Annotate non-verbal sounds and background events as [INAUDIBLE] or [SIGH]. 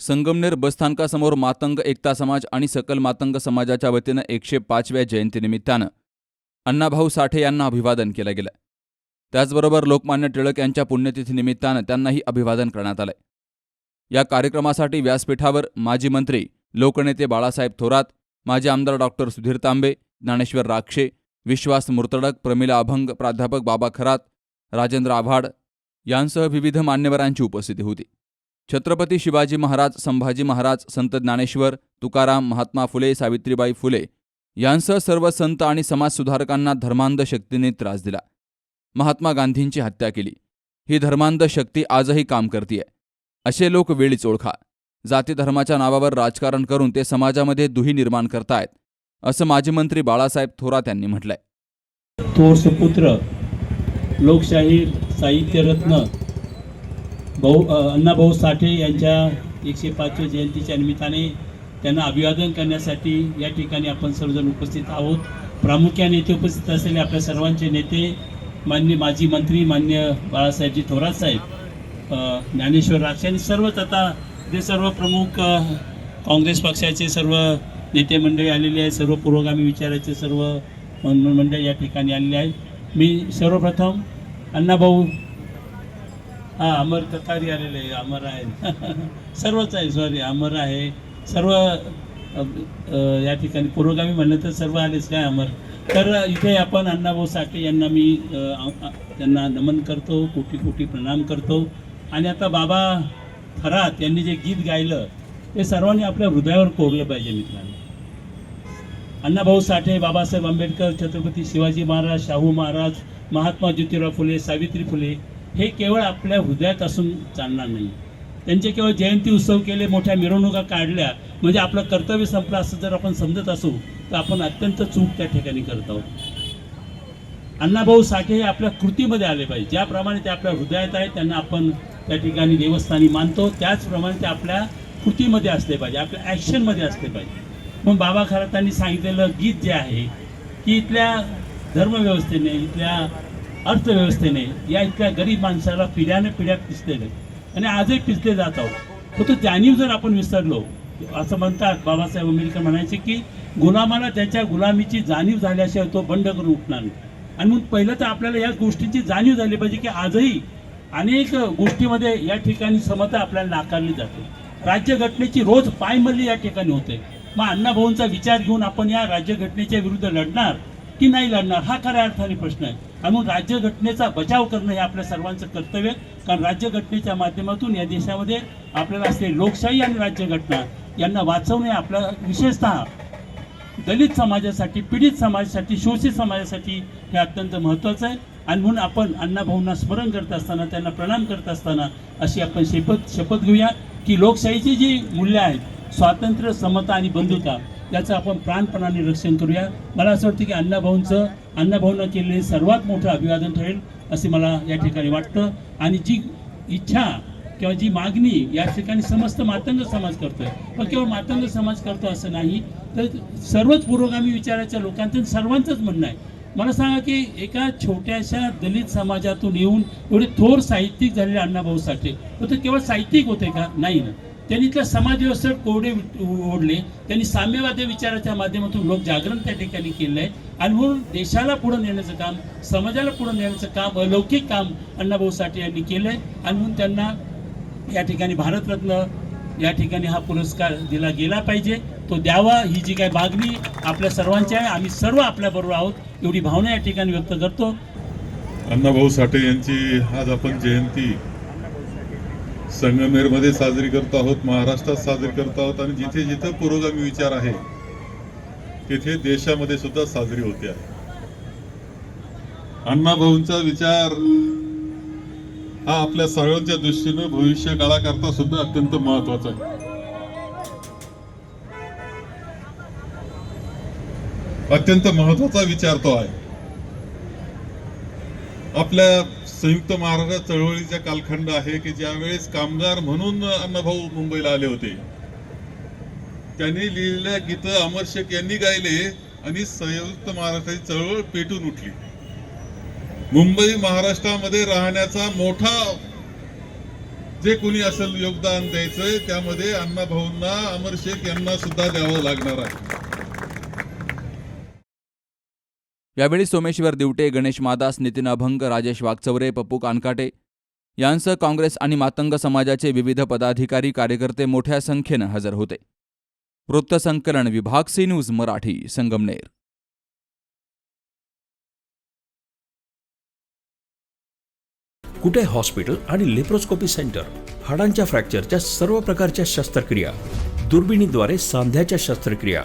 संगमनेर बसस्थानकासमोर मातंग एकता समाज आणि सकल मातंग समाजाच्या वतीनं एकशे पाचव्या जयंतीनिमित्तानं अण्णाभाऊ साठे यांना अभिवादन केलं गेलं. त्याचबरोबर लोकमान्य टिळक यांच्या पुण्यतिथीनिमित्तानं त्यांनाही अभिवादन करण्यात आलंय. या कार्यक्रमासाठी व्यासपीठावर माजी मंत्री लोकनेते बाळासाहेब थोरात माजी आमदार डॉक्टर सुधीर तांबे ज्ञानेश्वर राक्षे विश्वास मुर्तडक प्रमिला अभंग प्राध्यापक बाबा खरात राजेंद्र आव्हाड यांसह विविध मान्यवरांची उपस्थिती होती. छत्रपती शिवाजी महाराज संभाजी महाराज संत ज्ञानेश्वर तुकाराम महात्मा फुले सावित्रीबाई फुले यांसह सर्व संत आणि समाजसुधारकांना धर्मांध शक्तीने त्रास दिला. महात्मा गांधींची हत्या केली. ही धर्मांध शक्ती आजही काम करतीये. असे लोक वेळीच ओळखा. जाती धर्माच्या नावावर राजकारण करून ते समाजामध्ये दुही निर्माण करतायत असं माजी मंत्री बाळासाहेब थोरात यांनी म्हटलंय. थोर सुपुत्र लोकशाही साहित्यरत्न भाऊ अण्णाभाऊ साठे यांच्या एकशे पाचव्या जयंतीच्या निमित्ताने त्यांना अभिवादन करण्यासाठी या ठिकाणी आपण सर्वजण उपस्थित आहोत. प्रामुख्याने येथे उपस्थित असलेले आपल्या सर्वांचे नेते मान्य माजी मंत्री मान्य बाळासाहेबजी थोरात साहेब ज्ञानेश्वर राक्षे आणि सर्वच आता जे सर्व प्रमुख काँग्रेस पक्षाचे सर्व नेते मंडळी आलेले आहेत सर्व पुरोगामी विचाराचे सर्व मंडळ या ठिकाणी आलेले आहेत. मी सर्वप्रथम अण्णाभाऊ हा अमर कतारी आलेले अमर आहे. [LAUGHS] सर्वच आहे सॉरी अमर आहे. सर्व या ठिकाणी पुरोगामी म्हणलं तर सर्व आलेच काय अमर? तर इथे आपण अण्णाभाऊ साठे यांना मी त्यांना नमन करतो कोटी कोटी प्रणाम करतो. आणि आता बाबा थरात यांनी जे गीत गायलं ते सर्वांनी आपल्या हृदयावर कोरलं पाहिजे मित्रांनो. अण्णाभाऊ साठे बाबासाहेब आंबेडकर छत्रपती शिवाजी महाराज शाहू महाराज महात्मा ज्योतिराव फुले सावित्री फुले हे केवळ आपल्या हृदयात असून चालणार नाही. त्यांचे केवळ जयंती उत्सव केले मोठ्या मिरवणुका काढल्या. म्हणजे आपलं कर्तव्य संपलं असं जर आपण समजत असू तर आपण अत्यंत चूक त्या ठिकाणी करत आहोत. अण्णाभाऊ साठे हे आपल्या कृतीमध्ये आले पाहिजे. ज्याप्रमाणे ते आपल्या हृदयात आहेत त्यांना आपण त्या ठिकाणी देवस्थानी मानतो. त्याचप्रमाणे ते आपल्या कृतीमध्ये असले पाहिजे आपल्या ॲक्शनमध्ये असले पाहिजे. मग बाबा खरातांनी सांगितलेलं गीत जे आहे की इथल्या धर्मव्यवस्थेने इथल्या अर्थव्यवस्थेने या इतक्या गरीब माणसाला पिढ्याने पिढ्या पिचलेले आणि आजही पिसले जात आहोत. फक्त जाणीव जर आपण विसरलो असं म्हणतात बाबासाहेब आंबेडकर म्हणायचे की गुलामाला त्याच्या गुलामीची जाणीव झाल्याशिवाय तो बंड करून उठणार नाही. आणि मग पहिलं तर आपल्याला या गोष्टींची जाणीव झाली पाहिजे की आजही अनेक गोष्टीमध्ये या ठिकाणी समता आपल्याला नाकारली जाते. राज्यघटनेची रोज पायमल्ली या ठिकाणी होते. मग अण्णाभाऊंचा विचार घेऊन आपण या राज्यघटनेच्या विरुद्ध लढणार की नाही लढणार हा खऱ्या अर्थाने प्रश्न आहे. म्हणून राज्यघटनेचा बचाव करणं हे आपल्या सर्वांचं कर्तव्य कारण राज्यघटनेच्या माध्यमातून या देशामध्ये आपल्याला असते लोकशाही आणि राज्यघटना यांना वाचवणे आपला विशेषतः दलित समाजासाठी पीडित समाजासाठी शोषित समाजासाठी हे अत्यंत महत्त्वाचं आहे. आणि म्हणून आपण अण्णाभाऊंना स्मरण करत असताना त्यांना प्रणाम करत असताना अशी आपण शपथ शपथ घेऊया की लोकशाहीची जी मूल्य आहेत स्वातंत्र्य समता आणि बंधुता याचं आपण प्राणपणाने रक्षण करूया. मला असं वाटतं की अण्णाभाऊंचं अण्णाभाऊंना केलेले सर्वात मोठं अभिवादन ठरेल असे मला या ठिकाणी वाटतं. आणि जी इच्छा किंवा जी मागणी या ठिकाणी समस्त मातंग समाज करतोय पण केवळ मातंग समाज करतो असं नाही तर सर्वच पुरोगामी विचाराच्या लोकांचं सर्वांचंच म्हणणं आहे. मला सांगा की एका छोट्याशा दलित समाजातून येऊन एवढे थोर साहित्यिक झालेले अण्णाभाऊ साठे हो तर केवळ साहित्यिक होते का? नाही ना. त्यांनी इथल्या समाज कोरडे ओढले. त्यांनी साम्यवादी विचाराच्या माध्यमातून लोक जागरण त्या ठिकाणी केलं आहे आणि म्हणून देशाला पुढे नेण्याचं काम समाजाला पुढे नेण्याचं काम अलौकिक काम अण्णाभाऊ साठे यांनी केलं आहे आणि म्हणून त्यांना या ठिकाणी भारतरत्न या ठिकाणी हा पुरस्कार दिला गेला पाहिजे. तो द्यावा ही जी काही मागणी आपल्या सर्वांची आहे आम्ही सर्व आपल्याबरोबर आहोत. एवढी भावना या ठिकाणी व्यक्त करतो. अण्णाभाऊ साठे यांची आज आपण जयंती संगमेरमध्ये साजरी करत आहोत महाराष्ट्रात साजरी करत आहोत आणि जिथे जिथे पुरोगामी विचार आहे तिथे देशामध्ये सुद्धा साजरी होते आहे. अण्णाभाऊंचा विचार हा आपल्या सर्वांच्या दृष्टीनं भविष्य काळाकरता सुद्धा अत्यंत महत्त्वाचा आहे. अत्यंत महत्त्वाचा विचार तो आहे. आपल्या संयुक्त महाराष्ट्र चळवळीचा कालखंड आहे की ज्यावेळेस कामगार म्हणून अण्णाभाऊ मुंबईला आले होते. त्यांनी लिहिलेल्या गीत अमर शेख यांनी गायले आणि संयुक्त महाराष्ट्राची चळवळ पेटून उठली. मुंबई महाराष्ट्रामध्ये राहण्याचा मोठा जे कोणी असेल योगदान द्यायचंय त्यामध्ये अण्णाभाऊंना अमर शेख यांना सुद्धा द्यावं लागणार आहे. यावेळी सोमेश्वर दिवटे गणेश मादास नितीन अभंग राजेश वागचौरे पप्पू कानकाटे यांसह काँग्रेस आणि मातंग समाजाचे विविध पदाधिकारी कार्यकर्ते मोठ्या संख्येनं हजर होते. वृत्तसंकलन विभाग सी न्यूज मराठी संगमनेर. कुठे हॉस्पिटल आणि लेप्रोस्कोपी सेंटर? हाडांच्या फ्रॅक्चरच्या सर्व प्रकारच्या शस्त्रक्रिया. दुर्बिणीद्वारे सांध्याच्या शस्त्रक्रिया.